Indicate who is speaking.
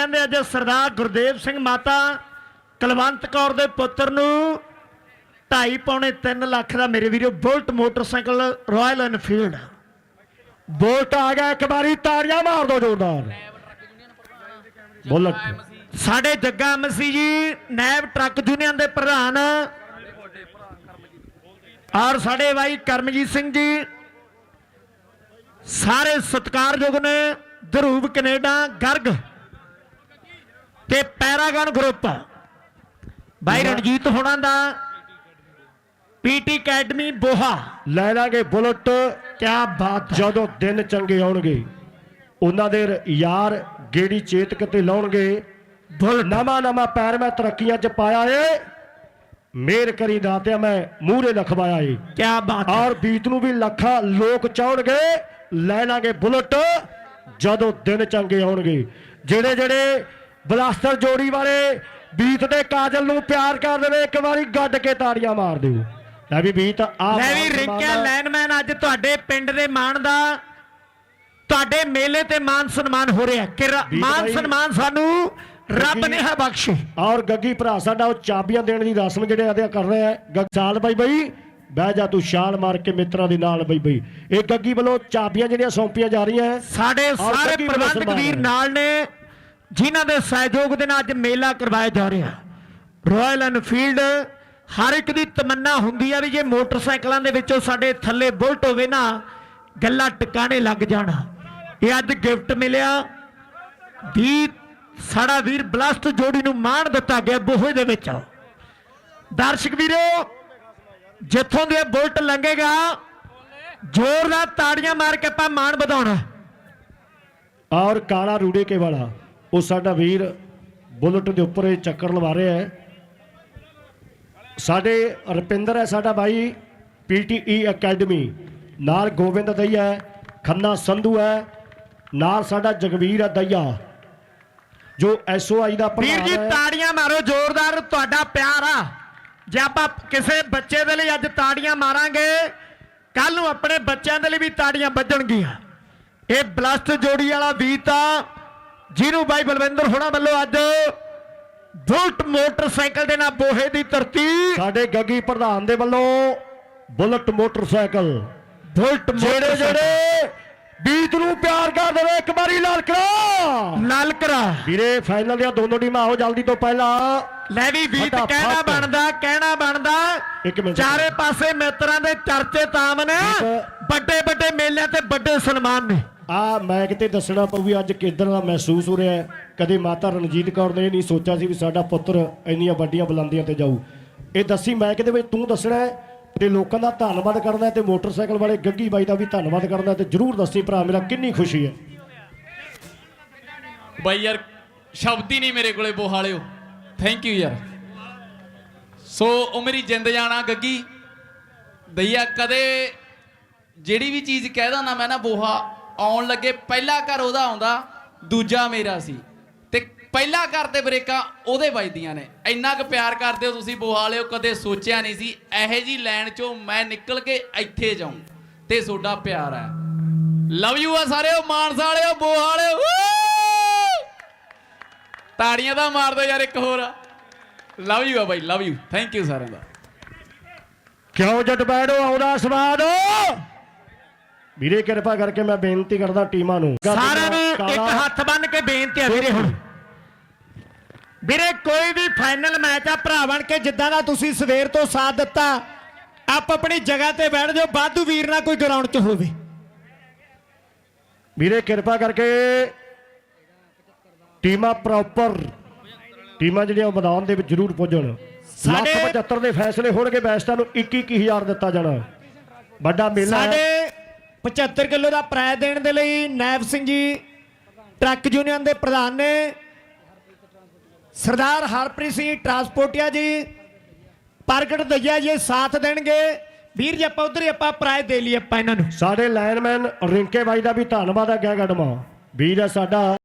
Speaker 1: ਕਹਿੰਦੇ ਅੱਜ ਸਰਦਾਰ ਗੁਰਦੇਵ ਸਿੰਘ ਮਾਤਾ ਕਲਵੰਤ ਕੌਰ ਦੇ ਪੁੱਤਰ ਨੂੰ 2.5 ਪੌਣੇ 3 ਲੱਖ ਦਾ, ਮੇਰੇ ਵੀਰੋ, bullet motorcycle Royal Enfield.
Speaker 2: Bolt ਆ ਗਿਆ, ਇੱਕ ਵਾਰੀ ਤਾੜੀਆਂ ਮਾਰ ਦੋ ਜ਼ੋਰਦਾਰ। ਬੁਲਟ।
Speaker 1: ਸਾਡੇ ਜੱਗਾ ਮਸੀ ਜੀ, ਨੈਬ ਟਰੱਕ ਯੂਨੀਅਨ ਦੇ ਪ੍ਰਧਾਨ। ਔਰ ਸਾਡੇ ਭਾਈ ਕਰਮਜੀਤ ਸਿੰਘ ਜੀ, ਸਾਰੇ ਸਤਿਕਾਰਯੋਗ ਨੇ ਧਰੂਵ ਕੈਨੇਡਾ, ਗਰਗ। ਤੇ ਪੈਰਾਗਨ ਗਰੁੱਪ ਭਾਈ ਰਣਜੀਤ ਹੋਣਾ ਦਾ ਪੀਟੀ ਅਕੈਡਮੀ ਬੋਹਾ।
Speaker 2: ਲੈ ਲਾਂਗੇ ਬੁਲਟ।
Speaker 1: ਕਿਆ ਬਾਤ
Speaker 2: ਜਦੋਂ ਦਿਨ ਚੰਗੇ ਆਉਣਗੇ ਉਹਨਾਂ ਦੇ ਯਾਰ ਗੇੜੀ ਚੇਤਕ ਤੇ ਲਾਉਣਗੇ।
Speaker 1: ਬੁਲਟ।
Speaker 2: ਨਵਾਂ ਨਵਾਂ ਪੈਰ ਮੈਂ ਤਰੱਕੀਆਂ ਚ ਪਾਇਆ ਏ। ਮੇਰ ਕਰੀ ਦਾਤਿਆ ਮੈਂ ਮੂਹਰੇ ਲਖਵਾਇਆ ਏ।
Speaker 1: ਕਿਆ ਬਾਤ ਹੈ।
Speaker 2: ਔਰ ਬੀਤ ਨੂੰ ਵੀ ਲੱਖਾਂ ਲੋਕ ਚਾਹਣਗੇ ਲੈ ਲਾਂਗੇ ਬੁਲਟ। ਜਦੋਂ ਦਿਨ ਚੰਗੇ ਆਉਣਗੇ। ਜਿਹੜੇ ਜਿਹੜੇ ਬਲਾਸਟਰ ਜੋੜੀ ਵਾਲੇ ਬੀਤ ਦੇ ਕਾਜਲ ਨੂੰ ਪਿਆਰ ਕਰ ਦੇਵੇ ਇੱਕ ਵਾਰੀ ਗੱਡ ਕੇ ਤਾੜੀਆਂ ਮਾਰ ਦਿਓ। ਲੈ ਵੀ ਬੀਤ ਆ
Speaker 1: ਲੈ ਵੀ ਰਿੰਕਿਆ ਲੈਨਮੈਨ ਅੱਜ ਤੁਹਾਡੇ ਪਿੰਡ ਦੇ ਮਾਣ ਦਾ ਤੁਹਾਡੇ ਮੇਲੇ ਤੇ ਮਾਨ ਸਨਮਾਨ ਹੋ ਰਿਹਾ। ਕਿ ਮਾਨ ਸਨਮਾਨ ਸਾਨੂੰ ਰੱਬ ਨੇ ਹੈ ਬਖਸ਼ੇ।
Speaker 2: ਔਰ ਗੱਗੀ ਭਰਾ ਸਾਡਾ ਉਹ ਚਾਬੀਆਂ ਦੇਣ ਦੀ ਰਸਮ ਜਿਹੜੇ ਅਦੇ ਕਰ ਰਿਹਾ ਹੈ ਗਗਸਾਲ ਬਾਈ ਬਾਈ ਬਹਿ ਜਾ ਤੂੰ ਛਾਲ ਮਾਰ ਕੇ ਮਿੱਤਰਾਂ ਦੇ ਨਾਲ ਬਈ ਬਈ। ਇਹ ਗੱਗੀ ਵੱਲੋਂ ਚਾਬੀਆਂ ਜਿਹੜੀਆਂ ਸੌਂਪੀਆਂ ਜਾ ਰਹੀਆਂ
Speaker 1: ਸਾਡੇ ਸਾਰੇ ਪ੍ਰਬੰਧਕ ਵੀਰ। ਨਾਲ ਨੇ ਜਿਨ੍ਹਾਂ ਦੇ ਸਹਿਯੋਗ ਦੇ ਨਾਲ ਅੱਜ ਮੇਲਾ ਕਰਵਾਇਆ ਜਾ ਰਿਹਾ ਰਾਇਲ ਐਨਫੀਲਡ ਹਰ ਇੱਕ ਦੀ ਤਮੰਨਾ ਹੁੰਦੀ ਆ ਵੀ ਜੇ ਮੋਟਰਸਾਈਕਲਾਂ ਦੇ ਵਿੱਚੋਂ ਸਾਡੇ ਥੱਲੇ ਬੁਲਟ ਹੋਵੇ ਨਾ, ਗੱਲਾਂ ਟਿਕਾਣੇ ਲੱਗ ਜਾਣ। ਇਹ ਅੱਜ ਗਿਫਟ ਮਿਲਿਆ। ਵੀ ਸਾਡਾ ਵੀਰ ਬਲਸਟ ਜੋੜੀ ਨੂੰ ਮਾਣ ਦਿੱਤਾ ਗਿਆ ਬੋਹੇ ਦੇ ਵਿੱਚ। ਦਰਸ਼ਕ ਵੀਰੋ, ਜਿੱਥੋਂ ਦੇ ਬੁਲਟ ਲੰਘੇਗਾ ਜ਼ੋਰਦਾਰ ਤਾੜੀਆਂ ਮਾਰ ਕੇ ਆਪਾਂ ਮਾਣ ਵਧਾਉਣਾ।
Speaker 2: ਔਰ ਕਾਲਾ ਰੂੜੇ ਕੇ ਵਾਲਾ। ਉਹ ਸਾਡਾ ਵੀਰ ਬੁਲਟ ਦੇ ਉੱਪਰ ਇਹ ਚੱਕਰ ਲਵਾ ਰਿਹਾ ਹੈ। ਸਾਡੇ ਰੁਪਿੰਦਰ ਹੈ ਸਾਡਾ ਭਾਈ ਪੀਟੀਈ ਅਕੈਡਮੀ ਨਾਲ ਗੋਬਿੰਦ ਦਈਆ ਹੈ ਖੰਨਾ ਸੰਧੂ ਹੈ ਨਾਲ ਸਾਡਾ ਜਗਵੀਰ ਹੈ ਦਈਆ ਜੋ ਐਸਓਆਈ ਦਾ
Speaker 1: ਵੀਰ ਜੀ ਤਾੜੀਆਂ ਮਾਰੋ ਜ਼ੋਰਦਾਰ ਤੁਹਾਡਾ ਪਿਆਰ ਆ। ਜੇ ਆਪਾਂ ਕਿਸੇ ਬੱਚੇ ਦੇ ਲਈ ਅੱਜ ਤਾੜੀਆਂ ਮਾਰਾਂਗੇ ਕੱਲ ਨੂੰ ਆਪਣੇ ਬੱਚਿਆਂ ਦੇ ਲਈ ਵੀ ਤਾੜੀਆਂ ਵੱਜਣਗੀਆਂ। ਇਹ ਬਲਸਟ ਜੋੜੀ ਵਾਲਾ ਵੀਤ ਆ ਜਿਹਨੂੰ ਬਾਈ ਬਲਵਿੰਦਰ ਹੋਣਾ ਵੱਲੋਂ ਅੱਜ ਬੁਲਟ ਮੋਟਰਸਾਈਕਲ ਦੇ ਨਾਲ ਬੋਹੇ ਦੀ ਧਰਤੀ।
Speaker 2: ਸਾਡੇ ਗੱਗੀ ਪ੍ਰਧਾਨ ਦੇ ਵੱਲੋਂ ਬੁਲਟ ਮੋਟਰਸਾਈਕਲ।
Speaker 1: ਬੁਲਟ
Speaker 2: ਜਿਹੜੇ ਜਿਹੜੇ ਬੀਤ ਨੂੰ ਪਿਆਰ ਕਰ ਦੇਵੇ ਇੱਕ ਵਾਰੀ ਲਾਲ ਕਰੋ।
Speaker 1: ਨਾਲ ਕਰਾ।
Speaker 2: ਵੀਰੇ ਫਾਈਨਲ ਦੀਆਂ ਦੋਨੋਂ ਟੀਮਾਂ ਆਓ ਜਲਦੀ ਤੋਂ ਪਹਿਲਾਂ।
Speaker 1: ਲੈ ਵੀ
Speaker 2: ਫਟਾਫਟ।
Speaker 1: ਕਹਿਣਾ ਬਣਦਾ ਕਹਿਣਾ ਬਣਦਾ।
Speaker 2: ਇੱਕ ਮਿੰਟ।
Speaker 1: ਚਾਰੇ ਪਾਸੇ ਮਿੱਤਰਾਂ ਦੇ ਚਰਚੇ ਤਾਮ ਨੇ ਵੱਡੇ ਵੱਡੇ ਮੇਲਿਆਂ ਤੇ ਵੱਡੇ ਸਨਮਾਨ ਨੇ।
Speaker 2: ਆ ਮੈਂ ਕਿਤੇ ਦੱਸਣਾ ਪਊ ਵੀ ਅੱਜ ਕਿੱਦਾਂ ਦਾ ਮਹਿਸੂਸ ਹੋ ਰਿਹਾ ਹੈ। ਕਦੇ ਮਾਤਾ ਰਣਜੀਤ ਕੌਰ ਨੇ ਇਹ ਨਹੀਂ ਸੋਚਿਆ ਸੀ ਵੀ ਸਾਡਾ ਪੁੱਤਰ ਇੰਨੀਆਂ ਵੱਡੀਆਂ ਬੁਲੰਦੀਆਂ ਤੇ ਜਾਊ। ਇਹ ਦੱਸੀ ਮੈਂ ਕਿਤੇ ਵੀ ਤੂੰ ਦੱਸਣਾ ਹੈ ਤੇ ਲੋਕਾਂ ਦਾ ਧੰਨਵਾਦ ਕਰਦਾ ਹੈ ਤੇ ਮੋਟਰਸਾਈਕਲ ਵਾਲੇ ਗੱਗੀ ਬਾਈ ਦਾ ਵੀ ਧੰਨਵਾਦ ਕਰਦਾ ਹੈ ਤੇ ਜਰੂਰ ਦੱਸੀ ਭਰਾ, ਮੇਰਾ ਕਿੰਨੀ ਖੁਸ਼ੀ ਹੈ।
Speaker 3: ਬਾਈ ਯਾਰ, ਸ਼ਬਦ ਹੀ ਨਹੀਂ ਮੇਰੇ ਕੋਲੇ, ਬੋਹਾਲਿਓ। ਥੈਂਕ ਯੂ ਯਾਰ। ਸੋ ਉਹ ਮੇਰੀ ਜਿੰਦ ਜਾਣਾ ਗੱਗੀ। ਦਈਆ ਕਦੇ ਜਿਹੜੀ ਵੀ ਚੀਜ਼ ਕਹਿਦਾ ਨਾ ਮੈਂ ਨਾ, ਬੋਹਾ ਆਉਣ ਲੱਗੇ, ਪਹਿਲਾ ਘਰ ਉਹਦਾ ਆਉਂਦਾ, ਦੂਜਾ ਮੇਰਾ ਸੀ। ਪਹਿਲਾ ਘਰ ਤੇ ਬ੍ਰੇਕਾਂ ਉਹਦੇ ਵੱਜਦੀਆਂ ਨੇ। ਇੰਨਾ ਕੁ ਪਿਆਰ ਕਰਦੇ ਹੋ ਤੁਸੀਂ ਬੋਹਾਲਿਓ ਕਦੇ ਸੋਚਿਆ ਨਹੀਂ ਸੀ ਇਹੋ ਜੀ ਲਾਈਨ ਚੋਂ ਮੈਂ ਨਿਕਲ ਕੇ ਇੱਥੇ ਜਾਉਂ ਤੇ ਤੁਹਾਡਾ ਪਿਆਰ ਹੈ। ਲਵ ਯੂ ਆ ਸਾਰਿਓ ਮਾਨਸਾ ਵਾਲਿਓ ਬੋਹਾਲਿਓ! ਤਾੜੀਆਂ ਦਾ ਮਾਰ ਦਿਓ ਯਾਰ ਇੱਕ ਹੋਰ। ਲਵ ਯੂ ਆ ਬਾਈ ਲਵ ਯੂ ਥੈਂਕ ਯੂ ਸਾਰਿਆਂ ਦਾ।
Speaker 2: ਕਿਉਂ ਜੱਟ ਬੈਠੋ ਆਉਂਦਾ ਸਵਾਦ? ਵੀਰੇ ਕਿਰਪਾ ਕਰਕੇ ਮੈਂ ਬੇਨਤੀ ਕਰਦਾ ਟੀਮਾਂ ਨੂੰ।
Speaker 1: ਸਾਰਿਆਂ ਨੂੰ ਇੱਕ ਹੱਥ ਬੰਨ ਕੇ ਬੇਨਤੀ ਆ ਵੀਰੇ ਹੁਣ। ਵੀਰੇ ਕੋਈ ਵੀ ਫਾਈਨਲ ਮੈਚ ਆ ਭਰਾ ਬਣ ਕੇ ਜਿੱਦਾਂ ਦਾ ਤੁਸੀਂ ਸਵੇਰ ਤੋਂ ਸਾਥ ਦਿੱਤਾ ਆਪ ਆਪਣੀ ਜਗ੍ਹਾ ਤੇ ਬੈਠ ਜਾਓ ਬਾਦੂ ਵੀਰ ਨਾ ਕੋਈ ਗਰਾਊਂਡ 'ਚ ਹੋਵੇ।
Speaker 2: ਵੀਰੇ ਕਿਰਪਾ ਕਰਕੇ ਟੀਮਾਂ ਪ੍ਰੋਪਰ ਟੀਮਾਂ ਜਿਹੜੀਆਂ ਮੈਦਾਨ ਦੇ ਵਿੱਚ ਜ਼ਰੂਰ ਪਹੁੰਚਣ
Speaker 1: ਸਾਡੇ-
Speaker 2: 75 ਦੇ ਫੈਸਲੇ ਹੋਣਗੇ ਬੈਸਟਾਂ ਨੂੰ 21000 ਦਿੱਤਾ ਜਾਣਾ। ਵੱਡਾ ਮੇਲਾ
Speaker 1: ਸਾਡੇ 75 ਕਿਲੋ ਦਾ ਪ੍ਰਾਇਜ਼ ਦੇਣ ਦੇ ਲਈ ਨੈਬ ਸਿੰਘ ਜੀ ਟਰੱਕ ਯੂਨੀਅਨ ਦੇ ਪ੍ਰਧਾਨ ਨੇ ਸਰਦਾਰ ਹਰਪ੍ਰੀਤ ਸਿੰਘ ਟਰਾਂਸਪੋਰਟੀਆ ਜੀ, ਪ੍ਰਗਟ ਦਈਆ ਜੀ, ਸਾਥ ਦੇਣਗੇ। ਵੀਰ ਜੀ, ਆਪਾਂ ਉਧਰ ਹੀ ਆਪਾਂ ਪ੍ਰਾਇਜ਼ ਦੇ ਲਈ ਆਪਾਂ ਇਹਨਾਂ ਨੂੰ।
Speaker 2: ਸਾਡੇ ਲਾਈਨਮੈਨ ਰਿੰਕੇ ਬਾਈ ਦਾ ਵੀ ਧੰਨਵਾਦ ਹੈ ਗਿਆ ਗੜਮਾ ਵੀਰ ਹੈ ਸਾਡਾ।